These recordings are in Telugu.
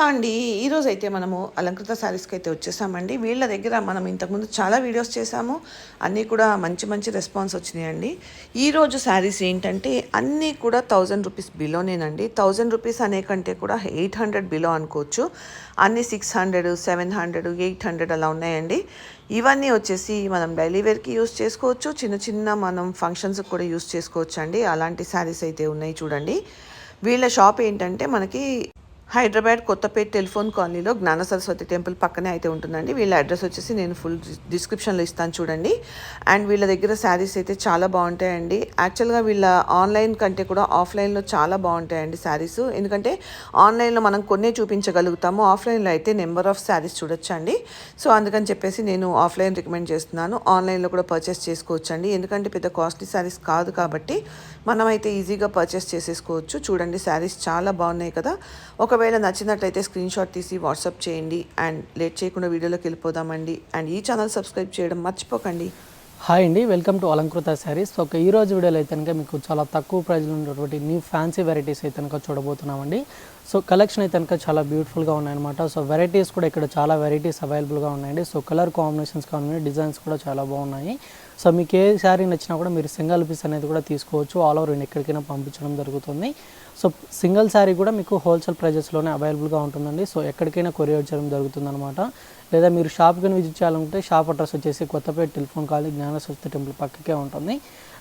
హలో అండి ఈరోజు అయితే మనము అలంకృత శారీస్కి అయితే వచ్చేసామండి. వీళ్ళ దగ్గర మనం ఇంతకుముందు చాలా వీడియోస్ చేసాము అన్నీ కూడా మంచి మంచి రెస్పాన్స్ వచ్చినాయండి. ఈరోజు శారీస్ ఏంటంటే అన్నీ కూడా థౌజండ్ రూపీస్ బిలోనేనండి. థౌజండ్ రూపీస్ అనే కంటే కూడా ఎయిట్ హండ్రెడ్ బిలో అనుకోవచ్చు. అన్నీ six hundred seven hundred eight hundred అలా ఉన్నాయండి. ఇవన్నీ వచ్చేసి మనం డైలీ వేర్కి యూస్ చేసుకోవచ్చు. చిన్న చిన్న మనం ఫంక్షన్స్కి కూడా యూస్ చేసుకోవచ్చు అండి అలాంటి శారీస్ అయితే ఉన్నాయి చూడండి. వీళ్ళ షాప్ ఏంటంటే మనకి హైదరాబాద్ కొత్తపేట టెలిఫోన్ కాలనీలో జ్ఞాన సరస్వతి టెంపుల్ పక్కనే అయితే ఉంటుందండి. వీళ్ళ అడ్రస్ వచ్చేసి నేను ఫుల్ డిస్క్రిప్షన్లో ఇస్తాను చూడండి. అండ్ వీళ్ళ దగ్గర శారీస్ అయితే చాలా బాగుంటాయండి. యాక్చువల్గా వీళ్ళ ఆన్లైన్ కంటే కూడా ఆఫ్లైన్లో చాలా బాగుంటాయండి శారీస్. ఎందుకంటే ఆన్లైన్లో మనం కొన్నే చూపించగలుగుతాము. ఆఫ్లైన్లో అయితే నెంబర్ ఆఫ్ శారీస్ చూడొచ్చండి. సో అందుకని చెప్పేసి నేను ఆఫ్లైన్ రికమెండ్ చేస్తున్నాను. ఆన్లైన్లో కూడా పర్చేస్ చేసుకోవచ్చండి. ఎందుకంటే పెద్ద కాస్ట్లీ శారీస్ కాదు కాబట్టి మనమైతే ఈజీగా పర్చేస్ చేసేసుకోవచ్చు. చూడండి శారీస్ చాలా బాగున్నాయి కదా. ఒకవేళ నచ్చినట్లయితే స్క్రీన్ షాట్ తీసి వాట్సాప్ చేయండి అండ్ లేట్ చేయకుండా వీడియోలోకి వెళ్ళిపోదామండి. అండ్ ఈ ఛానల్ సబ్స్క్రైబ్ చేయడం మర్చిపోకండి. హాయ్ అండి వెల్కమ్ టు అలంకృత శారీస్ ఒక ఈ రోజు వీడియోలో అయితే కనుక మీకు చాలా తక్కువ ప్రైజ్లో ఉన్నటువంటి న్యూ ఫ్యాన్సీ వెరైటీస్ అయితే కనుక చూడబోతున్నామండి. సో కలెక్షన్ అయితే కనుక చాలా బ్యూటిఫుల్గా ఉన్నాయన్నమాట. సో వెరైటీస్ కూడా ఇక్కడ చాలా వెరైటీస్ అవైలబుల్గా ఉన్నాయండి. సో కలర్ కాంబినేషన్స్ కానీ డిజైన్స్ కూడా చాలా బాగున్నాయి. సో మీకు ఏ శారీ నచ్చినా కూడా మీరు సింగల్ పీస్ అనేది కూడా తీసుకోవచ్చు. ఆల్ ఓవర్ ఇండియా ఎక్కడికైనా పంపించడం జరుగుతుంది. సో సింగిల్ శారీ కూడా మీకు హోల్సేల్ ప్రైజెస్లోనే అవైలబుల్గా ఉంటుందండి. సో ఎక్కడికైనా కొరియర్ చేయడం జరుగుతుందనమాట లేదా మీరు షాప్కి విజిట్ చేయాలనుకుంటే షాప్ అడ్రస్ వచ్చేసి కొత్తపేట టెలిఫోన్ కాలనీ జ్ఞానస్వస్థ టెంపుల్ పక్కకే ఉంటుంది.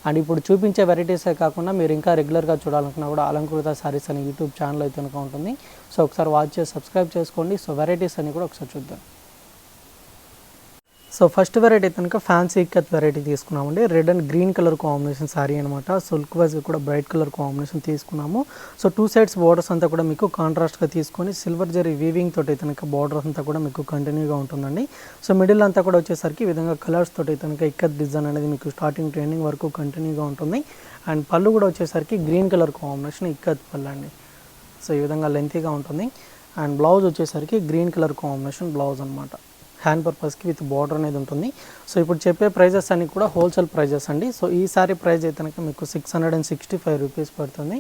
అండ్ ఇప్పుడు చూపించే వెరైటీసే కాకుండా మీరు ఇంకా రెగ్యులర్గా చూడాలనుకున్నా కూడా అలంకృత శారీస్ అనే యూట్యూబ్ ఛానల్ అయితే కనుక ఉంటుంది. సో ఒకసారి వాచ్ చేసి సబ్స్క్రైబ్ చేసుకోండి. సో వెరైటీస్ అన్ని కూడా ఒకసారి చూద్దాం. సో ఫస్ట్ వెరైటీ కనుక ఫ్యాన్సీ ఇక్కత్ వెరైటీ తీసుకున్నామండి. Red and green colour combination sari అనమాట సిల్క్ వైజ్గా వైజ్ కూడా బ్రైట్ కలర్ కాంబినేషన్ తీసుకున్నాము. సో టూ సైడ్స్ బార్డర్స్ అంతా కూడా మీకు కాంట్రాస్ట్గా తీసుకొని సిల్వర్ జరీ వీవింగ్ తోటి కనుక బార్డర్స్ అంతా కూడా మీకు కంటిన్యూగా ఉంటుందండి. సో మిడిల్ అంతా కూడా వచ్చేసరికి ఈ విధంగా కలర్స్ తోటి కనుక ఇక్కత్ డిజైన్ అనేది మీకు స్టార్టింగ్ ట్రైనింగ్ వరకు కంటిన్యూగా ఉంటుంది. అండ్ పళ్ళు కూడా వచ్చేసరికి గ్రీన్ కలర్ కాంబినేషన్ ఇక్కత్ పళ్ళు అండి సో ఈ విధంగా లెంతీగా ఉంటుంది. అండ్ బ్లౌజ్ వచ్చేసరికి గ్రీన్ కలర్ కాంబినేషన్ బ్లౌజ్ అనమాట హ్యాండ్ పర్పస్కి విత్ బార్డర్ అనేది ఉంటుంది. సో ఇప్పుడు చెప్పే ప్రైజెస్ అన్ని కూడా హోల్సేల్ ప్రైజెస్ అండి. సో ఈ ప్రైజ్ ప్రైస్ అయితే కనుక మీకు six hundred and sixty five rupees పడుతుంది.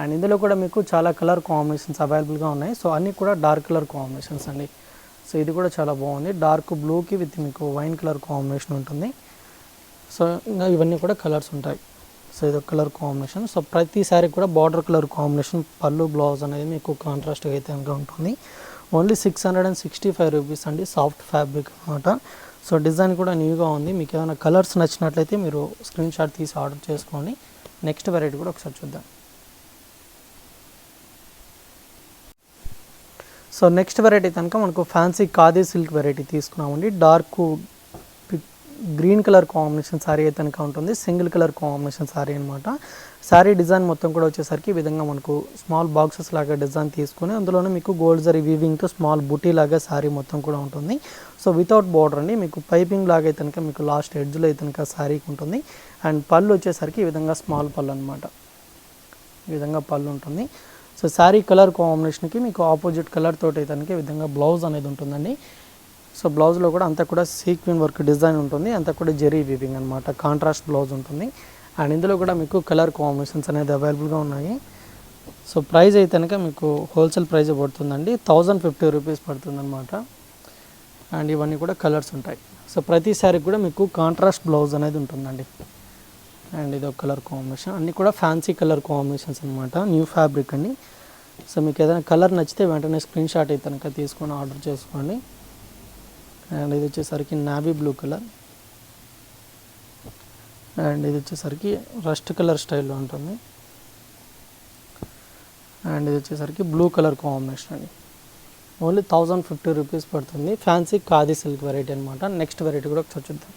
అండ్ ఇందులో కూడా మీకు చాలా కలర్ కాంబినేషన్స్ అవైలబుల్గా ఉన్నాయి. సో అన్నీ కూడా డార్క్ కలర్ కాంబినేషన్స్ అండి. సో ఇది కూడా చాలా బాగుంది. డార్క్ బ్లూకి విత్ మీకు వైన్ కలర్ కాంబినేషన్ ఉంటుంది. సో ఇంకా ఇవన్నీ కూడా కలర్స్ ఉంటాయి. సో ఇది కలర్ కాంబినేషన్. సో ప్రతిసారి కూడా బార్డర్ కలర్ కాంబినేషన్ పళ్ళు బ్లౌజ్ అనేది మీకు కాంట్రాస్ట్గా అయితే కనుక ఉంటుంది. Only six hundred and sixty five rupees అండి సాఫ్ట్ ఫ్యాబ్రిక్ అనమాట సో డిజైన్ కూడా న్యూగా ఉంది. మీకు ఏమైనా కలర్స్ నచ్చినట్లయితే మీరు స్క్రీన్ షాట్ తీసి ఆర్డర్ చేసుకోండి. నెక్స్ట్ వెరైటీ కూడా ఒకసారి చూద్దాం. సో నెక్స్ట్ వెరైటీ కనుక మనకు ఫ్యాన్సీ ఖాదీ సిల్క్ వెరైటీ తీసుకున్నామండి. Dark green colour combination sari అయితే కనుక ఉంటుంది. సింగిల్ కలర్ కాంబినేషన్ శారీ అనమాట శారీ డిజైన్ మొత్తం కూడా వచ్చేసరికి ఈ విధంగా మనకు స్మాల్ బాక్సెస్ లాగా డిజైన్ తీసుకొని అందులోనే మీకు గోల్డ్ జరీ వీవింగ్తో స్మాల్ బుటీ లాగా శారీ మొత్తం కూడా ఉంటుంది. సో వితౌట్ బార్డర్ అండి మీకు పైపింగ్ లాగా అయితే కనుక మీకు లాస్ట్ ఎడ్జ్లో అయితే కనుక శారీకి ఉంటుంది. అండ్ పళ్ళు వచ్చేసరికి ఈ విధంగా స్మాల్ పళ్ళు అనమాట ఈ విధంగా పళ్ళు ఉంటుంది. సో శారీ కలర్ కాంబినేషన్కి మీకు ఆపోజిట్ కలర్ తోటి అయితే కనుక ఈ విధంగా బ్లౌజ్ అనేది ఉంటుందండి. సో బ్లౌజ్లో కూడా అంతా కూడా సీక్వెన్ వర్క్ డిజైన్ ఉంటుంది అంతా కూడా జెరీ వీవింగ్ అనమాట కాంట్రాస్ట్ బ్లౌజ్ ఉంటుంది. అండ్ ఇందులో కూడా మీకు కలర్ కాంబినేషన్స్ అనేది అవైలబుల్గా ఉన్నాయి. సో ప్రైస్ అయితే కనుక మీకు హోల్సేల్ ప్రైస్ పడుతుందండి థౌజండ్ ఫిఫ్టీ రూపీస్ పడుతుందన్నమాట. అండ్ ఇవన్నీ కూడా కలర్స్ ఉంటాయి. సో ప్రతి కూడా మీకు కాంట్రాస్ట్ బ్లౌజ్ అనేది ఉంటుందండి. అండ్ ఇది ఒక కలర్ కాంబినేషన్. అన్నీ కూడా ఫ్యాన్సీ కలర్ కాంబినేషన్స్ అనమాట న్యూ ఫ్యాబ్రిక్ అండి సో మీకు ఏదైనా కలర్ నచ్చితే వెంటనే స్క్రీన్ షాట్ అయితే కనుక తీసుకొని ఆర్డర్ చేసుకోండి. అండ్ ఇది వచ్చేసరికి నాబీ బ్లూ కలర్. అండ్ ఇది వచ్చేసరికి రస్ట్ కలర్ స్టైల్లో ఉంటుంది. అండ్ ఇది వచ్చేసరికి బ్లూ కలర్ కాంబినేషన్ అండి. ఓన్లీ థౌజండ్ ఫిఫ్టీ రూపీస్ పడుతుంది. ఫ్యాన్సీ ఖాదీ సిల్క్ వెరైటీ అనమాట నెక్స్ట్ వెరైటీ కూడా ఒకసారి చూద్దాం.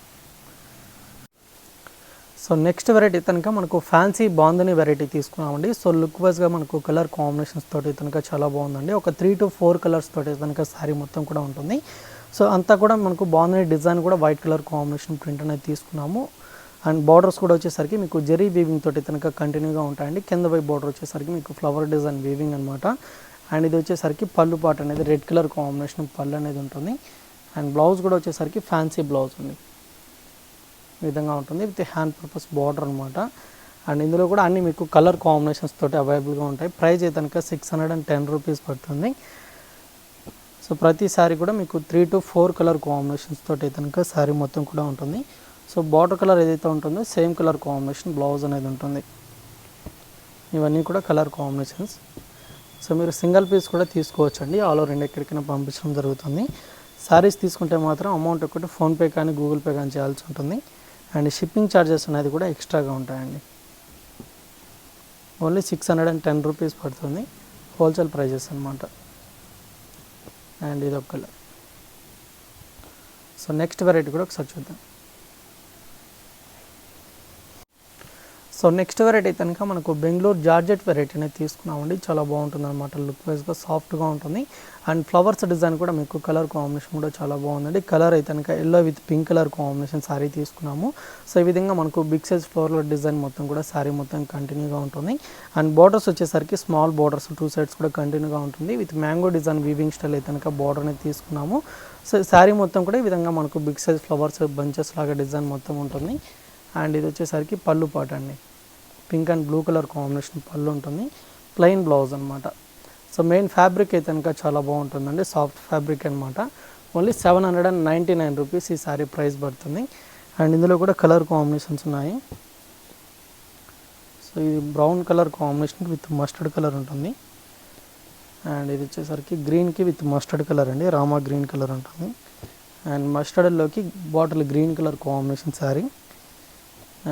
సో నెక్స్ట్ వెరైటీ కనుక మనకు ఫ్యాన్సీ బాందని వెరైటీ తీసుకున్నామండి. సో లుక్ వైజ్గా మనకు కలర్ కాంబినేషన్స్ తోటి కనుక చాలా బాగుందండి. ఒక త్రీ టు ఫోర్ కలర్స్ తోటి కనుక శారీ మొత్తం కూడా ఉంటుంది. సో అంతా కూడా మనకు బాగుంది. డిజైన్ కూడా వైట్ కలర్ కాంబినేషన్ ప్రింట్ అనేది తీసుకున్నాము. అండ్ బార్డర్స్ కూడా వచ్చేసరికి మీకు జెరీ వీవింగ్ తోటి కనుక కంటిన్యూగా ఉంటాయండి. కింద వైపు బార్డర్ వచ్చేసరికి మీకు ఫ్లవర్ డిజైన్ వీవింగ్ అనమాట అండ్ ఇది వచ్చేసరికి పళ్ళు పాట అనేది రెడ్ కలర్ కాంబినేషన్ పళ్ళు అనేది ఉంటుంది. అండ్ బ్లౌజ్ కూడా వచ్చేసరికి ఫ్యాన్సీ బ్లౌజ్ ఉంది. ఈ విధంగా ఉంటుంది. విత్ హ్యాండ్ పర్పస్ బార్డర్ అనమాట అండ్ ఇందులో కూడా అన్ని మీకు కలర్ కాంబినేషన్స్ తోటి అవైలబుల్గా ఉంటాయి. ప్రైస్ అయితే కనుక six hundred and ten rupees పడుతుంది. సో ప్రతి సారీ కూడా మీకు three to four colour combinations తోటి కనుక శారీ మొత్తం కూడా ఉంటుంది. సో బార్డర్ కలర్ ఏదైతే ఉంటుందో సేమ్ కలర్ కాంబినేషన్ బ్లౌజ్ అనేది ఉంటుంది. ఇవన్నీ కూడా కలర్ కాంబినేషన్స్ సో మీరు సింగిల్ పీస్ కూడా తీసుకోవచ్చండి. ఆల్ ఓవర్ ఇండియా ఎక్కడికైనా పంపించడం జరుగుతుంది. శారీస్ తీసుకుంటే మాత్రం అమౌంట్ ఒకటి ఫోన్పే కానీ గూగుల్ పే కానీ చేయాల్సి ఉంటుంది. అండ్ షిప్పింగ్ ఛార్జెస్ అనేది కూడా ఎక్స్ట్రాగా ఉంటాయండి. Only six hundred and ten rupees పడుతుంది. హోల్సేల్ ప్రైజెస్ అనమాట అండ్ ఇది ఒక కలర్ సో నెక్స్ట్ వెరైటీ కూడా ఒకసారి చూద్దాం. సో నెక్స్ట్ వెరైటీ కనుక మనకు బెంగళూరు జార్జెట్ వెరైటీ అనేది తీసుకున్నామండి. చాలా బాగుంటుంది అనమాట లుక్ వైజ్గా సాఫ్ట్గా ఉంటుంది. అండ్ ఫ్లవర్స్ డిజైన్ కూడా మీకు కలర్ కాంబినేషన్ కూడా చాలా బాగుందండి. కలర్ అయితే కనుక yellow with pink colour combination sari తీసుకున్నాము. సో ఈ విధంగా మనకు బిగ్ సైజ్ ఫ్లోర్లో డిజైన్ మొత్తం కూడా శారీ మొత్తం కంటిన్యూగా ఉంటుంది. అండ్ బార్డర్స్ వచ్చేసరికి స్మాల్ బార్డర్స్ టూ సైడ్స్ కూడా కంటిన్యూగా ఉంటుంది. With mango design weaving style అయితే కనుక బార్డర్ అనేది తీసుకున్నాము. సో శారీ మొత్తం కూడా ఈ విధంగా మనకు బిగ్ సైజ్ ఫ్లవర్స్ బంచెస్ లాగా డిజైన్ మొత్తం ఉంటుంది. అండ్ ఇది వచ్చేసరికి పళ్ళు పాట అండి pink and blue colour combination పళ్ళు ఉంటుంది. ప్లెయిన్ బ్లౌజ్ అనమాట సో మెయిన్ ఫ్యాబ్రిక్ అయితే కనుక చాలా బాగుంటుందండి. సాఫ్ట్ ఫ్యాబ్రిక్ అనమాట only seven hundred and ninety nine rupees ఈ సారీ ప్రైస్ పడుతుంది. అండ్ ఇందులో కూడా కలర్ కాంబినేషన్స్ ఉన్నాయి. సో ఇది brown colour combination with mustard colour ఉంటుంది. అండ్ ఇది వచ్చేసరికి గ్రీన్కి విత్ మస్టర్డ్ కలర్ అండి. రామా గ్రీన్ కలర్ ఉంటుంది. And మస్టర్డ్లోకి bottle green colour combination sari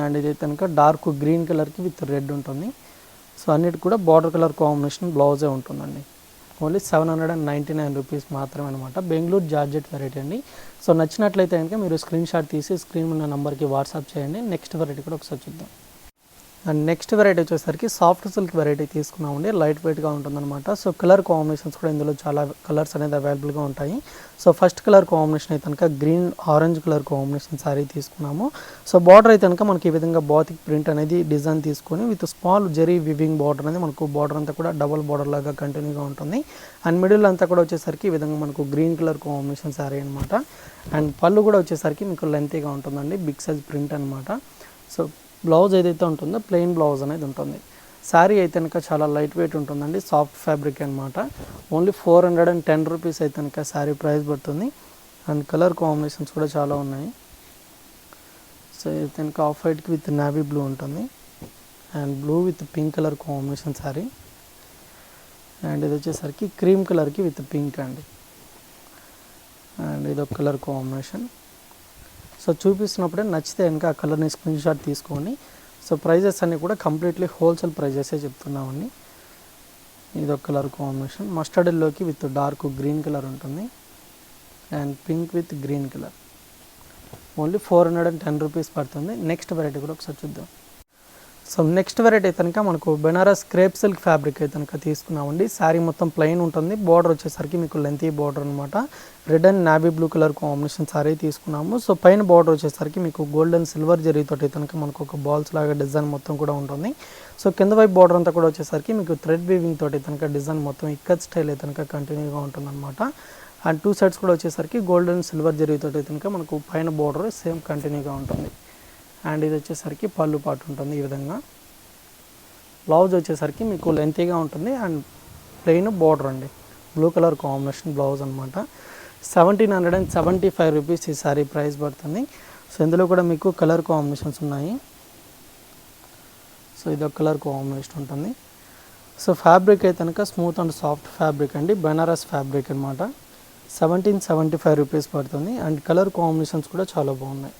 and ఇది కనుక డార్క్ గ్రీన్ కలర్కి విత్ రెడ్ ఉంటుంది. సో అన్నిటి కూడా బార్డర్ కలర్ కాంబినేషన్ బ్లౌజే ఉంటుందండి. Only seven hundred and ninety nine rupees మాత్రమే అనమాట బెంగళూరు జార్జెట్ వెరైటీ అండి. సో నచ్చినట్లయితే కనుక మీరు స్క్రీన్ షాట్ తీసి స్క్రీన్ ఉన్న నెంబర్కి వాట్సాప్ చేయండి. నెక్స్ట్ వెరైటీ కూడా ఒకసారి చూద్దాం. అండ్ నెక్స్ట్ వెరైటీ వచ్చేసరికి సాఫ్ట్ సిల్క్ వెరైటీ తీసుకున్నామండి. లైట్ వెయిట్గా ఉంటుందన్నమాట. సో కలర్ కాంబినేషన్స్ కూడా ఇందులో చాలా కలర్స్ అనేది అవైలబుల్గా ఉంటాయి. సో ఫస్ట్ కలర్ కాంబినేషన్ అయితే కనుక green orange colour combination sari తీసుకున్నాము. సో బార్డర్ అయితే కనుక మనకి ఈ విధంగా బాతిక్ ప్రింట్ అనేది డిజైన్ తీసుకొని with small zari weaving border అనేది మనకు బార్డర్ అంతా కూడా డబుల్ బార్డర్ లాగా కంటిన్యూగా ఉంటుంది. అండ్ మిడిల్ అంతా కూడా వచ్చేసరికి ఈ విధంగా మనకు గ్రీన్ కలర్ కాంబినేషన్ శారీ అనమాట అండ్ పళ్ళు కూడా వచ్చేసరికి మీకు లెంతీగా ఉంటుందండి. బిగ్ సైజ్ ప్రింట్ అనమాట సో బ్లౌజ్ ఏదైతే ఉంటుందో ప్లెయిన్ బ్లౌజ్ అనేది ఉంటుంది. శారీ అయితే కనుక చాలా లైట్ వెయిట్ ఉంటుందండి సాఫ్ట్ ఫ్యాబ్రిక్ అనమాట only four hundred and ten rupees అయితే కనుక శారీ ప్రైస్ పడుతుంది. అండ్ కలర్ కాంబినేషన్స్ కూడా చాలా ఉన్నాయి. సో ఇది కనుక ఆఫ్ వైట్కి విత్ నావీ బ్లూ ఉంటుంది. And blue with pink colour combination sari and ఇది వచ్చేసరికి క్రీమ్ కలర్కి విత్ పింక్ అండి. అండ్ ఇది ఒక కలర్ కాంబినేషన్. సో చూపిస్తున్నప్పుడే నచ్చితే కనుక ఆ కలర్ని స్క్రీన్ షాట్ తీసుకోండి. సో ప్రైజెస్ అన్నీ కూడా కంప్లీట్లీ హోల్సేల్ ప్రైజెసే చెప్తున్నామండి ఇది ఒక కలర్ కాంబినేషన్. మస్టర్డ్ ఎల్లోకి విత్ డార్క్ గ్రీన్ కలర్ ఉంటుంది. And pink with green colour. Only four hundred and ten rupees పడుతుంది. నెక్స్ట్ వెరైటీ కూడా ఒకసారి చూద్దాం. సో నెక్స్ట్ వెరైటీ కనుక మనకు బెనారస్ క్రేప్ సిల్క్ ఫ్యాబ్రిక్ అయితే కనుక తీసుకున్నామండి. శారీ మొత్తం ప్లెయిన్ ఉంటుంది. బార్డర్ వచ్చేసరికి మీకు లెంతీ బార్డర్ అనమాట red and navy blue colour combination sari తీసుకున్నాము. సో పైన బార్డర్ వచ్చేసరికి మీకు గోల్డ్ అండ్ సిల్వర్ జరీతోటి కనుక మనకు ఒక బాల్స్ లాగా డిజైన్ మొత్తం కూడా ఉంటుంది. సో కింద వైపు బార్డర్ అంతా కూడా వచ్చేసరికి మీకు థ్రెడ్ వీవింగ్ తోటి కనుక డిజైన్ మొత్తం ఇక్కత్ స్టైల్ అయితే కనుక కంటిన్యూగా ఉంటుందన్నమాట. అండ్ టూ సైడ్స్ కూడా వచ్చేసరికి గోల్డ్ అండ్ సిల్వర్ జరీతోటి కనుక మనకు పైన బార్డర్ సేమ్ కంటిన్యూగా ఉంటుంది. అండ్ ఇది వచ్చేసరికి పళ్ళు పాటు ఉంటుంది ఈ విధంగా. బ్లౌజ్ వచ్చేసరికి మీకు లెంతీగా ఉంటుంది అండ్ ప్లెయిన్ బార్డర్ అండి. బ్లూ కలర్ కాంబినేషన్ బ్లౌజ్ అనమాట seventeen hundred and seventy five rupees ఈ సారీ ప్రైస్ పడుతుంది. సో ఇందులో కూడా మీకు కలర్ కాంబినేషన్స్ ఉన్నాయి. సో ఇది ఒక కలర్ కాంబినేషన్ ఉంటుంది. సో ఫ్యాబ్రిక్ అయితే కనుక స్మూత్ అండ్ సాఫ్ట్ ఫ్యాబ్రిక్ అండి. బెనారస్ ఫ్యాబ్రిక్ అనమాట సెవెంటీన్ సెవెంటీ ఫైవ్ రూపీస్ పడుతుంది. అండ్ కలర్ కాంబినేషన్స్ కూడా చాలా బాగున్నాయి.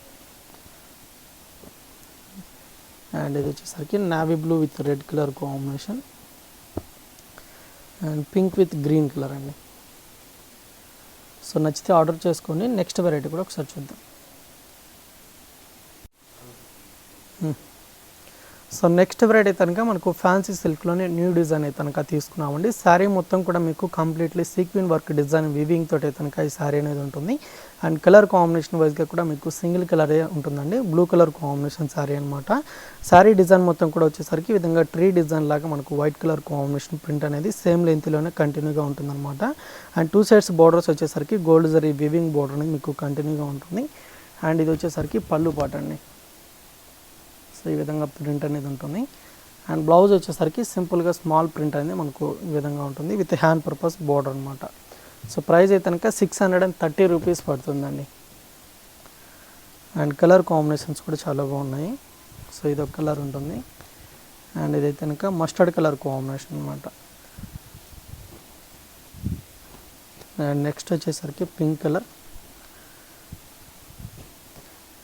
అండ్ ఇది వచ్చేసరికి navy blue with red colour combination and pink with green colour అండి. సో నచ్చితే ఆర్డర్ చేసుకోండి. నెక్స్ట్ వెరైటీ కూడా ఒకసారి చూద్దాం. Hmm. సో నెక్స్ట్ వెరైటీ కనుక మనకు ఫ్యాన్సీ సిల్క్లోనే న్యూ డిజైన్ అయితే కనుక తీసుకున్నామండి. శారీ మొత్తం కూడా మీకు completely sequin work design weaving తోటి కనుక ఈ శారీ అనేది ఉంటుంది. అండ్ కలర్ కాంబినేషన్ వైజ్గా కూడా మీకు సింగిల్ కలరే ఉంటుందండి. బ్లూ కలర్ కాంబినేషన్ శారీ అనమాట శారీ డిజైన్ మొత్తం కూడా వచ్చేసరికి ఈ విధంగా ట్రీ డిజైన్ లాగా మనకు వైట్ కలర్ కాంబినేషన్ ప్రింట్ అనేది సేమ్ లెంత్లోనే కంటిన్యూగా ఉంటుందన్నమాట. అండ్ టూ సైడ్స్ బార్డర్స్ వచ్చేసరికి గోల్డ్ జరీ వివింగ్ బార్డర్ అనేది మీకు కంటిన్యూగా ఉంటుంది. అండ్ ఇది వచ్చేసరికి పళ్ళు పాట అండి సో ఈ విధంగా ప్రింట్ అనేది ఉంటుంది. అండ్ బ్లౌజ్ వచ్చేసరికి సింపుల్గా స్మాల్ ప్రింట్ అనేది మనకు ఈ విధంగా ఉంటుంది. విత్ హ్యాండ్ పర్పస్ బోర్డర్ అనమాట సో ప్రైస్ అయితే కనుక six hundred and thirty rupees పడుతుందండి. అండ్ కలర్ కాంబినేషన్స్ కూడా చాలా బాగున్నాయి. సో ఇది ఒక కలర్ ఉంటుంది. అండ్ ఇదైతే కనుక మస్టర్డ్ కలర్ కాంబినేషన్ అనమాట అండ్ నెక్స్ట్ వచ్చేసరికి పింక్ కలర్.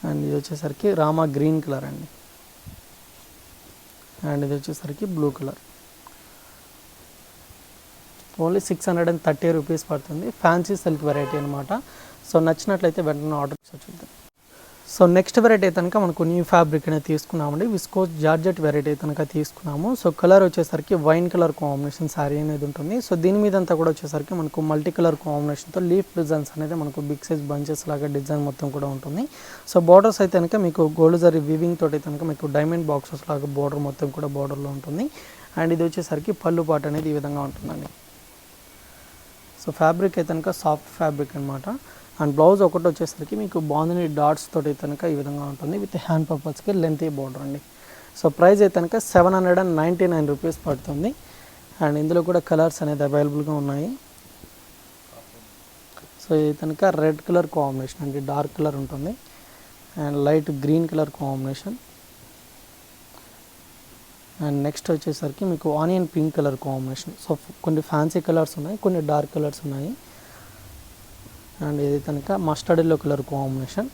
అండ్ ఇది వచ్చేసరికి రామా గ్రీన్ కలర్ అండి. అండ్ ఇది వచ్చేసరికి blue colour only six hundred and thirty rupees పడుతుంది. ఫ్యాన్సీ సిల్క్ వెరైటీ అనమాట సో నచ్చినట్లయితే వెంటనే ఆర్డర్ చూద్దాం. సో నెక్స్ట్ వెరైటీ అయితే కనుక మనకు న్యూ ఫ్యాబ్రిక్ అనేది తీసుకున్నామండి. విస్కోస్ జార్జెట్ వెరైటీ అయితే కనుక తీసుకున్నాము. సో కలర్ వచ్చేసరికి వైన్ కలర్ కాంబినేషన్ శారీ అనేది ఉంటుంది. సో దీని మీద అంతా కూడా వచ్చేసరికి మనకు మల్టీ కలర్ కాంబినేషన్తో లీఫ్ డిజైన్స్ అనేది మనకు బిగ్ సైజ్ బంచెస్ లాగా డిజైన్ మొత్తం కూడా ఉంటుంది. సో బార్డర్స్ అయితే కనుక మీకు గోల్డ్ జరీ వివింగ్ తోటి అయితే కనుక మీకు డైమండ్ బాక్సెస్ లాగా బార్డర్ మొత్తం కూడా బార్డర్లో ఉంటుంది. అండ్ ఇది వచ్చేసరికి పళ్ళు పాట అనేది ఈ విధంగా ఉంటుందండి. సో ఫ్యాబ్రిక్ అయితే కనుక సాఫ్ట్ ఫ్యాబ్రిక్ అనమాట అండ్ బ్లౌజ్ ఒకటి వచ్చేసరికి మీకు బాగుంది. డాట్స్ తోటి కనుక ఈ విధంగా ఉంటుంది. విత్ హ్యాండ్ పర్పస్కి లెంత్ బోర్డర్ అండి. సో ప్రైస్ అయితే కనుక seven hundred and ninety nine rupees పడుతుంది. అండ్ ఇందులో కూడా కలర్స్ అనేది అవైలబుల్గా ఉన్నాయి. సో ఇది కనుక రెడ్ కలర్ కాంబినేషన్ అండి. డార్క్ కలర్ ఉంటుంది. And light green colour combination and next వచ్చేసరికి మీకు onion pink colour combination so కొన్ని ఫ్యాన్సీ కలర్స్ ఉన్నాయి కొన్ని డార్క్ కలర్స్ ఉన్నాయి. అండ్ ఇది కనుక mustard yellow colour combination.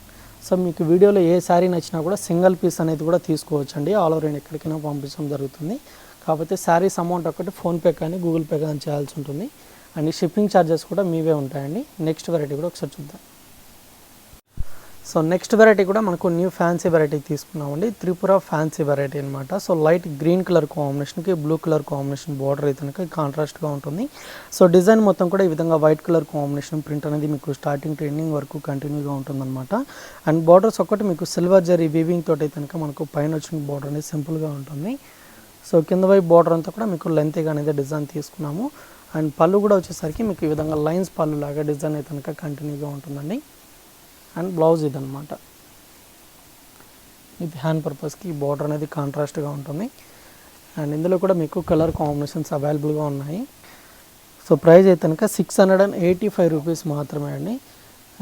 So మీకు వీడియోలో ఏ శారీ నచ్చినా కూడా సింగిల్ పీస్ అనేది కూడా తీసుకోవచ్చు అండి ఆల్ ఓవర్ ఎక్కడికైనా పంపించడం జరుగుతుంది. కాకపోతే శారీస్ అమౌంట్ ఒకటి ఫోన్పే కానీ గూగుల్ పే కానీ చేయాల్సి ఉంటుంది. అండ్ షిప్పింగ్ ఛార్జెస్ కూడా మీవే ఉంటాయండి. నెక్స్ట్ వెరైటీ కూడా ఒకసారి చూద్దాం. సో నెక్స్ట్ వెరైటీ కూడా మనకు న్యూ ఫ్యాన్సీ వెరైటీ తీసుకున్నామండి. త్రిపుర ఫ్యాన్సీ వెరైటీ అనమాట సో లైట్ గ్రీన్ కలర్ కాంబినేషన్కి బ్లూ కలర్ కాంబినేషన్ బార్డర్ అయితే కనుక కాంట్రాస్ట్గా ఉంటుంది. సో డిజైన్ మొత్తం కూడా ఈ విధంగా వైట్ కలర్ కాంబినేషన్ ప్రింట్ అనేది మీకు స్టార్టింగ్ ట్రెండింగ్ వరకు కంటిన్యూగా ఉంటుందన్నమాట. అండ్ బార్డర్స్ ఒక్కటి మీకు సిల్వర్ జరీ వీవింగ్ తోటి అయితే కనుక మనకు పైన వచ్చిన బార్డర్ అనేది సింపుల్గా ఉంటుంది. సో కింద వైపు బార్డర్ అంతా కూడా మీకు లెంత్గా అనేది డిజైన్ తీసుకున్నాము. అండ్ పళ్ళు కూడా వచ్చేసరికి మీకు ఈ విధంగా లైన్స్ పళ్ళు లాగా డిజైన్ అయితే కనుక కంటిన్యూగా ఉంటుందండి. అండ్ బ్లౌజ్ ఇదనమాట ఇది హ్యాండ్ పర్పస్కి బార్డర్ అనేది కాంట్రాస్ట్గా ఉంటుంది. అండ్ ఇందులో కూడా మీకు కలర్ కాంబినేషన్స్ అవైలబుల్గా ఉన్నాయి. సో ప్రైస్ అయితే కనుక six hundred and eighty five rupees మాత్రమే అండి.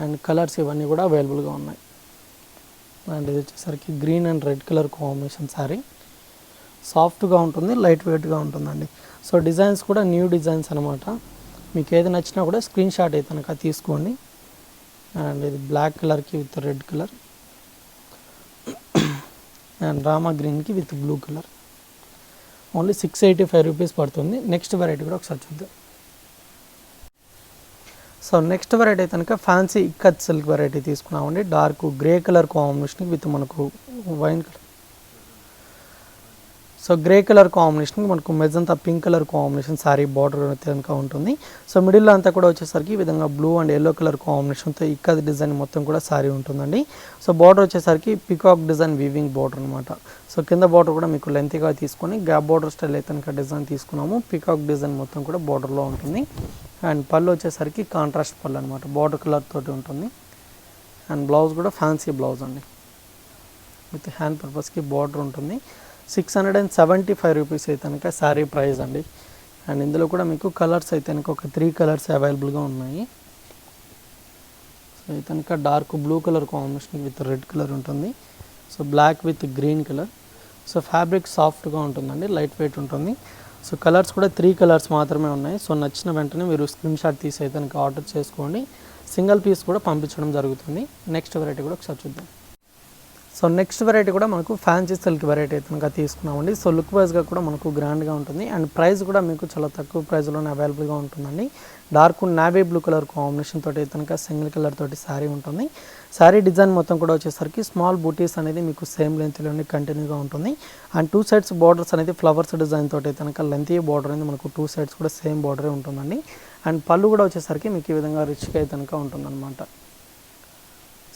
అండ్ కలర్స్ ఇవన్నీ కూడా అవైలబుల్గా ఉన్నాయి. అండ్ ఇది వచ్చేసరికి green and red colour combination sari. సాఫ్ట్గా ఉంటుంది లైట్ వెయిట్గా ఉంటుందండి. సో డిజైన్స్ కూడా న్యూ డిజైన్స్ అనమాట మీకు ఏది నచ్చినా కూడా స్క్రీన్ షాట్ అయితే కనుక తీసుకోండి. అండ్ ఇది బ్లాక్ కలర్కి with red colour. And Rama గ్రీన్కి with blue colour. Only six eighty five rupees పడుతుంది. నెక్స్ట్ వెరైటీ కూడా ఒకసారి చూద్దాం. సో నెక్స్ట్ వెరైటీ అయితే కనుక ఫ్యాన్సీ ఇక్కత్ సిల్క్ వెరైటీ తీసుకున్నామండి. Dark grey colour combination with మనకు wine colour. So grey colour combination మనకు magenta pink colour combination sari border కనుక ఉంటుంది. సో మిడిల్లో అంతా కూడా వచ్చేసరికి ఈ విధంగా బ్లూ అండ్ ఎల్లో కలర్ కాంబినేషన్తో ఇక్కడ డిజైన్ మొత్తం కూడా శారీ ఉంటుందండి. సో బార్డర్ వచ్చేసరికి పికాక్ డిజైన్ వీవింగ్ బార్డర్ అనమాట సో కింద బార్డర్ కూడా మీకు లెంత్గా తీసుకొని గ్యాప్ బార్డర్ స్టైల్ అయితే కనుక డిజైన్ తీసుకున్నాము. పికాక్ డిజైన్ మొత్తం కూడా బార్డర్లో ఉంటుంది. అండ్ పళ్ళు వచ్చేసరికి కాంట్రాస్ట్ పళ్ళు అనమాట బార్డర్ కలర్ తోటి ఉంటుంది. అండ్ బ్లౌజ్ కూడా ఫ్యాన్సీ బ్లౌజ్ అండి. విత్ హ్యాండ్ పర్పస్కి బార్డర్ ఉంటుంది. Six hundred and seventy five rupees అయితే కనుక శారీ ప్రైస్ అండి. అండ్ ఇందులో కూడా మీకు కలర్స్ అయితే కనుక ఒక త్రీ కలర్స్ అవైలబుల్గా ఉన్నాయి. సో అయితే కనుక dark blue colour combination with red colour ఉంటుంది. So black with green colour. So fabric సాఫ్ట్గా ఉంటుందండి లైట్ వెయిట్ ఉంటుంది. సో కలర్స్ కూడా త్రీ కలర్స్ మాత్రమే ఉన్నాయి. సో నచ్చిన వెంటనే మీరు స్క్రీన్ షాట్ తీసి అయితే కనుక ఆర్డర్ చేసుకోండి. సింగిల్ పీస్ కూడా పంపించడం జరుగుతుంది. నెక్స్ట్ వెరైటీ కూడా ఒకసారి చూద్దాం. సో నెక్స్ట్ వెరైటీ కూడా మనకు ఫ్యాన్సీ సిల్క్ వెరైటీ అయితే కనుక తీసుకున్నామండి. సో లుక్ వైజ్గా కూడా మనకు గ్రాండ్గా ఉంటుంది. అండ్ ప్రైస్ కూడా మీకు చాలా తక్కువ ప్రైస్లోనే అవైలబుల్గా ఉంటుందండి. Dark navy blue colour combination తోటి కనుక సింగిల్ కలర్ తోటి శారీ ఉంటుంది. శారీ డిజైన్ మొత్తం కూడా వచ్చేసరికి స్మాల్ బూటీస్ అనేది మీకు సేమ్ లెంత్లోనే కంటిన్యూగా ఉంటుంది. అండ్ టూ సైడ్స్ బార్డర్స్ అనేది ఫ్లవర్స్ డిజైన్ తోటి కనుక లెంతీ బార్డర్ అనేది మనకు టూ సైడ్స్ కూడా సేమ్ బార్డరే ఉంటుందండి. అండ్ పళ్ళు కూడా వచ్చేసరికి మీకు ఈ విధంగా రిచ్గా అయితే కనుక ఉంటుందన్నమాట.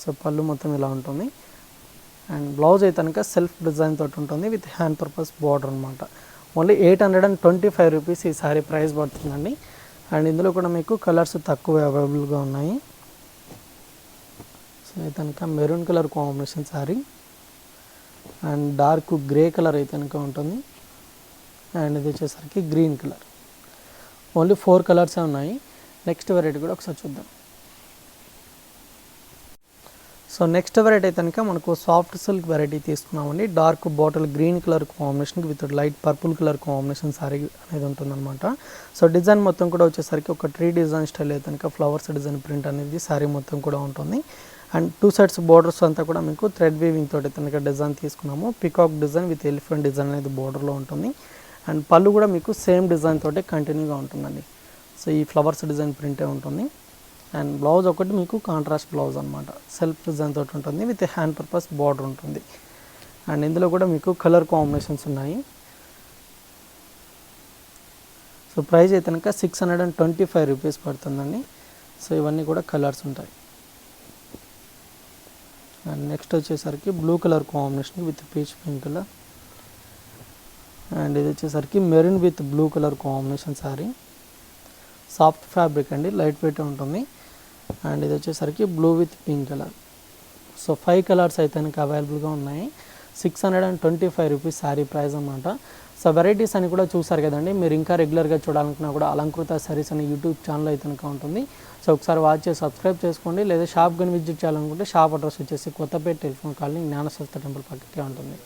సో పళ్ళు మొత్తం ఇలా ఉంటుంది. అండ్ బ్లౌజ్ అయితే కనుక సెల్ఫ్ డిజైన్ తోటి ఉంటుంది విత్ హ్యాండ్ పర్పస్ బార్డర్ అనమాట only eight hundred and twenty five rupees ఈ సారీ ప్రైస్ పడుతుందండి. అండ్ ఇందులో కూడా మీకు కలర్స్ తక్కువ అవైలబుల్గా ఉన్నాయి. సో అయితే కనుక maroon colour combination sari and dark grey colour అయితే కనుక ఉంటుంది. అండ్ ఇది వచ్చేసరికి గ్రీన్ కలర్. ఓన్లీ ఫోర్ కలర్సే ఉన్నాయి. నెక్స్ట్ వెరైటీ కూడా ఒకసారి చూద్దాం. సో నెక్స్ట్ వెరైటీ అయితే కనుక మనకు సాఫ్ట్ సిల్క్ వెరైటీ తీసుకున్నామండి. Dark bottle green colour combination with light purple colour combination sari అనేది ఉంటుందన్నమాట. సో డిజైన్ మొత్తం కూడా వచ్చేసరికి ఒక ట్రీ డిజైన్ స్టైల్ అయితే కనుక ఫ్లవర్స్ డిజైన్ ప్రింట్ అనేది సారీ మొత్తం కూడా ఉంటుంది. అండ్ టూ సైడ్స్ బోర్డర్స్ అంతా కూడా మీకు థ్రెడ్ వీవింగ్ తోటి కనుక డిజైన్ తీసుకున్నాము. Peacock design with elephant design అనేది బోర్డర్లో ఉంటుంది. అండ్ పళ్ళు కూడా మీకు సేమ్ డిజైన్ తోటే కంటిన్యూగా ఉంటుందండి. సో ఈ ఫ్లవర్స్ డిజైన్ ప్రింటే ఉంటుంది. అండ్ బ్లౌజ్ ఒకటి మీకు కాంట్రాస్ట్ బ్లౌజ్ అనమాట సెల్ఫ్ డిజైన్ తోటి ఉంటుంది విత్ హ్యాండ్ పర్పస్ బార్డర్ ఉంటుంది. అండ్ ఇందులో కూడా మీకు కలర్ కాంబినేషన్స్ ఉన్నాయి. సో ప్రైస్ అయితే కనుక six hundred and twenty five rupees పడుతుందండి. సో ఇవన్నీ కూడా కలర్స్ ఉంటాయి. అండ్ నెక్స్ట్ వచ్చేసరికి blue colour combination with peach pink colour and ఇది వచ్చేసరికి maroon with blue colour combination sari soft fabric అండి లైట్ వెయిట్ ఉంటుంది. అండ్ ఇది వచ్చేసరికి blue with pink colour so five colours అయితే కనుక అవైలబుల్గా ఉన్నాయి. Six hundred and twenty five rupees sari price అనమాట సో వెరైటీస్ అని కూడా చూసారు కదండి. మీరు ఇంకా రెగ్యులర్గా చూడాలనుకున్నా కూడా అలంకృత సారీస్ అనే యూట్యూబ్ ఛానల్ అయితే కనుక ఉంటుంది. సో ఒకసారి వాచ్ చేసి సబ్స్క్రైబ్ చేసుకోండి. లేదా షాప్ కానీ విజిట్ చేయాలనుకుంటే షాప్ అడ్రస్ వచ్చేసి కొత్తపేట టెలిఫోన్ కాలనీ జ్ఞానశాస్త్ర టెంపుల్ పక్కకే ఉంటుంది.